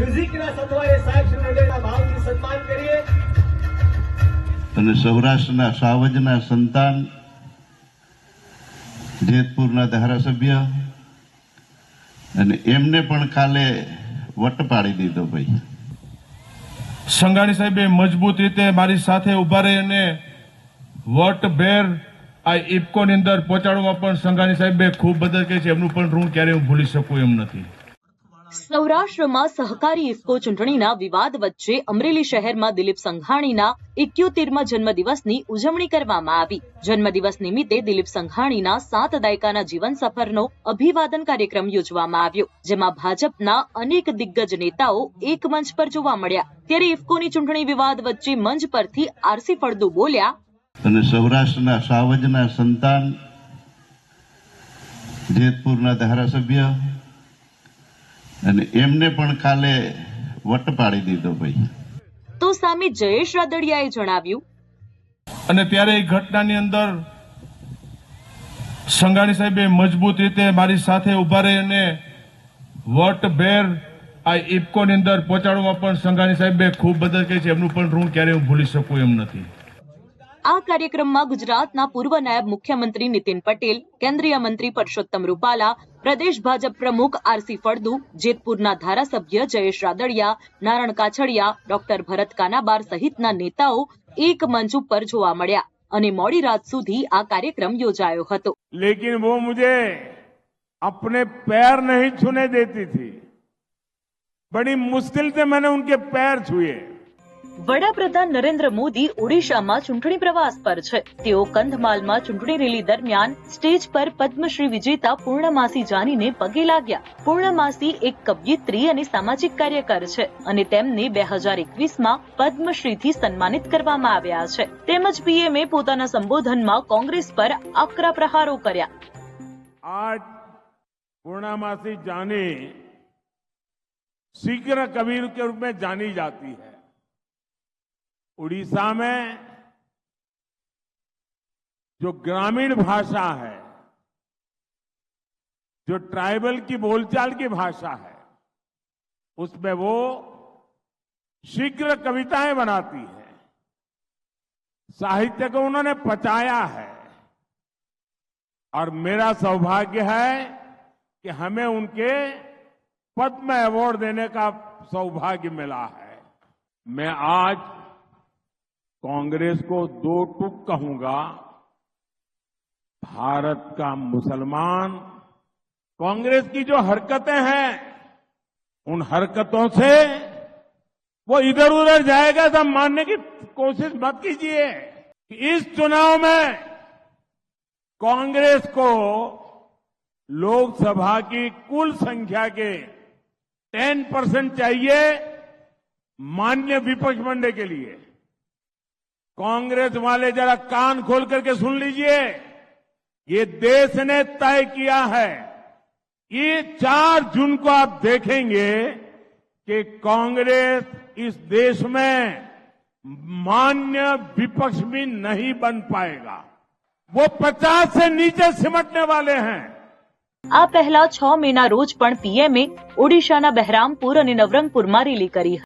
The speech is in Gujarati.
મ્યુઝિકના સથવારે સાહેબ શ્રી ભાવથી સન્માન કરીએ. અને સૌરાષ્ટ્રના સાવજના સંતાન જેતપુરના ધારાસભ્ય અને એમને પણ કાલે વટ પાડી દીધો ભાઈ. સંઘાણી સાહેબે મજબૂત રીતે મારી સાથે ઊભા રહી અને વટ બેર આ ઇફકોની અંદર પહોંચાડવામાં પણ સંઘાણી સાહેબે ખૂબ મદદ કરી છે. એમનું પણ ઋણ ક્યારેય હું ભૂલી શકું એમ નથી. સૌરાષ્ટ્રમાં સહકારી ઇફકો ચૂંટણીના વિવાદ વચ્ચે અમરેલી શહેરમાં દિલીપ સંઘાણીના ઇક્યોતેરમાં જન્મદિવસની ઉજવણી કરવામાં આવી. જન્મદિવસ નિમિત્તે દિલીપ સંઘાણીના સાત દાયકાના જીવન સફરનો અભિવાદન કાર્યક્રમ યોજવામાં આવ્યો, જેમાં ભાજપના અનેક દિગ્ગજ નેતાઓ એક મંચ પર જોવા મળ્યા. ત્યારે ઇફકોની ચૂંટણી વિવાદ વચ્ચે મંચ પરથી આરસી ફળદુ બોલ્યા, અને સૌરાષ્ટ્રના સાવજના સંતાન જેતપુરના ધારાસભ્ય અને એમને પણ કાલે વટ પાડી દીધો ભાઈ. તો સામે જયેશ રાદડિયાએ જણાવ્યું. અને ત્યારે એ ઘટનાની અંદર સંઘાણી સાહેબે મજબૂત રીતે મારી સાથે ઊભા રહી અને વટ બેર આ ઇફકોની અંદર પહોંચાડવામાં પણ સંઘાણી સાહેબે ખૂબ મદદ કરી છે. એમનું પણ ઋણ ક્યારેય હું ભૂલી શકું એમ નથી. આ કાર્યક્રમમાં ગુજરાતના પૂર્વ નાયબ મુખ્યમંત્રી નીતિન પટેલ કેન્દ્રીય મંત્રી પરસોત્તમ રૂપાલા પ્રદેશ ભાજપ પ્રમુખ આરસી ફળદુ જેતપુરના ધારાસભ્ય જયેશ રાદડિયા નારણ કાછડિયા ડોક્ટર ભરત કાનાબાર સહિતના નેતાઓ એક મંચ ઉપર જોવા મળ્યા અને મોડી રાત સુધી આ કાર્યક્રમ યોજાયો હતો लेकिन वो मुझे अपने पैर नहीं छूने देती थी बड़ी मुश्किल से मैंने उनके पैर छुए વડાપ્રધાન નરેન્દ્ર મોદી ઓડિશામાં ચૂંટણી પ્રવાસ પર છે તેઓ કંધમાલમાં ચૂંટણી રેલી દરમિયાન સ્ટેજ પર પદ્મશ્રી વિજેતા પૂર્ણમાસી જાનીને પગે લાગ્યા પૂર્ણમાસી એક કવયિત્રી અને સામાજિક કાર્યકર છે અને તેમને બે હજાર એકવીસમાં પદ્મશ્રીથી સન્માનિત કરવામાં આવ્યા છે તેમજ પીએમએ પોતાના સંબોધનમાં કોંગ્રેસ પર આકરા પ્રહારો કર્યા आज पूर्णामासी जानी शीघ्र कबीर के रूप में जानी जाती है उड़ीसा में जो ग्रामीण भाषा है, जो ट्राइबल की बोलचाल की भाषा है, उसमें वो शीघ्र कविताएँ बनाती है। साहित्य को उन्होंने पचाया है। और मेरा सौभाग्य है कि हमें उनके पद्म अवार्ड देने का सौभाग्य मिला है। मैं आज कांग्रेस को दो टुक कहूँगा। भारत का मुसलमान, कांग्रेस की जो हरकतें हैं, उन हरकतों से वो इधर उधर जाएगा। सब मानने की कोशिश मत कीजिए इस चुनाव में कांग्रेस को लोकसभा की कुल संख्या के 10 परसेंट चाहिए मान्य विपक्ष बनने के लिए। कांग्रेस वाले जरा कान खोल करके सुन लीजिए ये देश ने तय किया है ये चार जून को आप देखेंगे कि कांग्रेस इस देश में मान्य विपक्ष भी नहीं बन पाएगा वो 50 से नीचे सिमटने वाले हैं આ પહેલા છ મેના રોજ પણ પીએમએ ઓડિશાના બહેરામપુર અને નવરંગપુરમાં રેલી કરી